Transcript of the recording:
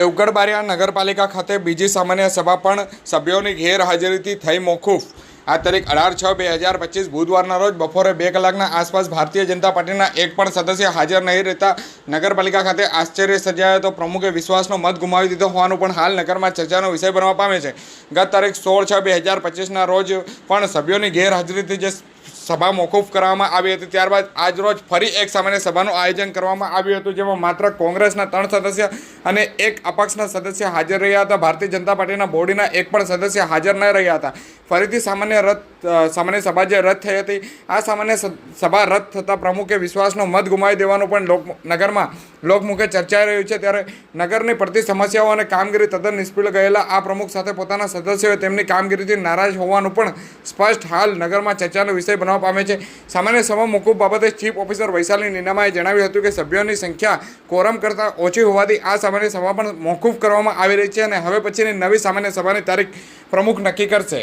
દેવગઢ નગરપાલિકા ખાતે બીજી સામાન્ય સભા પણ સભ્યોની ગેરહાજરીથી થઈ મોકૂફ. આ તારીખ અઢાર છ બે હજાર પચીસ બુધવારના રોજ બપોરે બે કલાકના આસપાસ ભારતીય જનતા પાર્ટીના એક પણ સદસ્ય હાજર નહીં રહેતા નગરપાલિકા ખાતે આશ્ચર્ય સર્જાયો તો પ્રમુખે વિશ્વાસનો મત ગુમાવી દીધો હોવાનું પણ હાલ નગરમાં ચર્ચાનો વિષય બનવા પામે છે. ગત તારીખ સોળ છ બે હજાર પચીસના રોજ પણ સભ્યોની ગેરહાજરીથી જે સભા મોકૂફ કરવામાં આવી હતી. ત્યારબાદ આજરોજ ફરી એક સામાન્ય સભાનું આયોજન કરવામાં આવ્યું હતું જેમાં માત્ર કોંગ્રેસના ત્રણ સદસ્ય અને એક અપક્ષના સદસ્ય હાજર રહ્યા હતા. ભારતીય જનતા પાર્ટીના બોડીના એક પણ સદસ્ય હાજર ન રહ્યા હતા. ફરીથી સામાન્ય અ, સામાન્ય સભા જે રદ થઈ હતી, આ સામાન્ય સભા રદ થતાં પ્રમુખે વિશ્વાસનો મત ગુમાવી દેવાનું પણ લોક, નગરમાં લોકમુખે ચર્ચાઈ રહ્યું છે. ત્યારે નગરની પડતી સમસ્યાઓ અને કામગીરી તદ્દન નિષ્ફળ ગયેલા આ પ્રમુખ સાથે પોતાના સદસ્યોએ તેમની કામગીરીથી નારાજ હોવાનું પણ સ્પષ્ટ હાલ નગરમાં ચર્ચાનો વિષય બનવા પામે છે. સામાન્ય સભા મોકૂફ બાબતે ચીફ ઓફિસર વૈશાલી નીનામાએ જણાવ્યું હતું કે સભ્યોની સંખ્યા કોરમ કરતાં ઓછી હોવાથી આ સામાન્ય સભા પણ મોકૂફ કરવામાં આવી રહી છે અને હવે પછીની નવી સામાન્ય સભાની તારીખ પ્રમુખ નક્કી કરશે.